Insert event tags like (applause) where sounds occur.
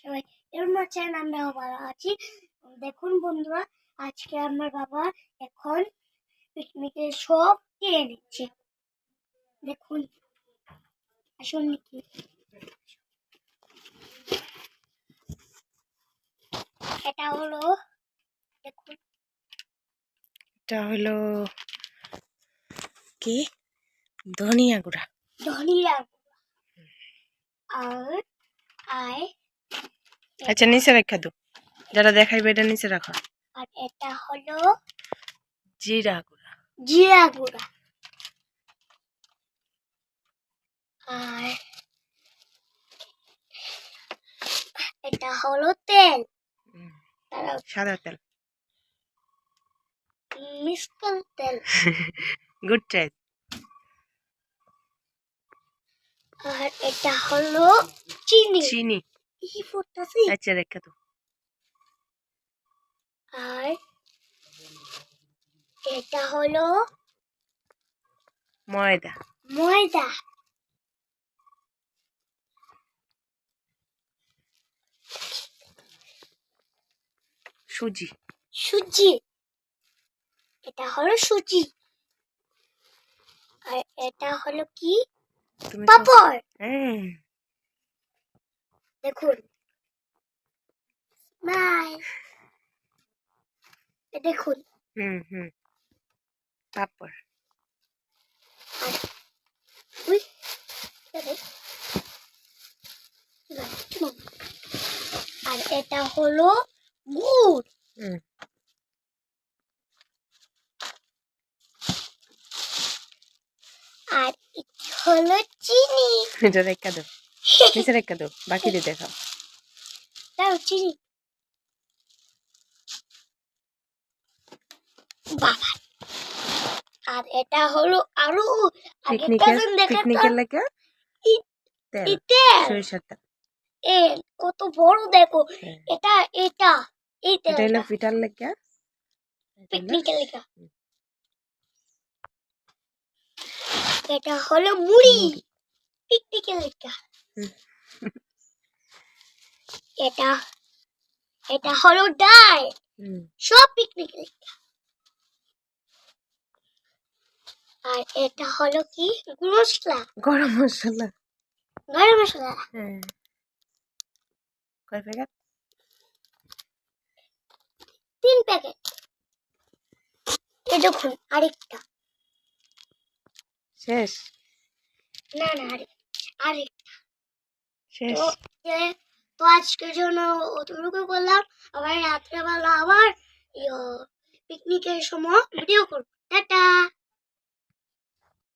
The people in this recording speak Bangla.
সবাই এরকম আছেন? আমরাও ভালো আছি। দেখুন বন্ধুরা আজকে আমার বাবা এখন পিকনিকের সব কিনে নিচ্ছে। দেখুন আসুন নাকি এটা হলো দেখুন। এটা হলো কি? ধনিয়া গুঁড়া। ধনিয়া গুঁড়ো। আর আচ্ছা নিচে রেখা দো। যারা দেখাইবে এটা নিচে রাখো। আর এটা হলো জিরা গুঁড়া। জিরা গুঁড়া। আর এটা হলো তেল। সাদা তেল। মিষ্টাল তেল। (laughs) গুড চয়েস আর এটা হলো চিনি। চিনি। ই ফুটতাছি। আচ্ছা রেখা দো আর এটা হলো ময়দা। ময়দা। সুজি। সুজি। এটা হলো সুজি। আর এটা হলো কি? তুমি তো- পাপড় হ্যাঁ দেখুন বাই দেখুন হুম হুম পাপড় উই আরে, এবার, চুমুক। আর এটা হলো গুড় হুম আর এটা হলো চিনি। (laughs) এটা রেখা দো নিচে রেখা দো বাকি দিয়ে দেখাও। দাও চিনি। বাবা। আর এটা হলো আরও পিকনিকের পিকনিকের লেগে ই- তেল। সরিষার তেল। এ কত বড় দেখো। হ্যাঁ। এটা এটা। এটা হলো তেলটা পিঠার লেগে পিকনিকের লেখা। এটা হলো মুড়ি। পিকনিকের লেখা এটা এটা হলো ডাল। সব পিকনিকের লেখা আর এটা হলো কি? গুঁড়ো মশলা। গরম মশলা। গরম মশলা। হ্যাঁ। কয় প্যাকেট? তিন প্যাকেট। এ দেখুন আরেকটা। শেষ? না না আরে আরে। শেষ। তো আজকে তো আজকের জন্য অতটুকু করলাম। আবার রাত্রেবেলা আবার পিকনিকের সময় ভিডিও করব। টাটা!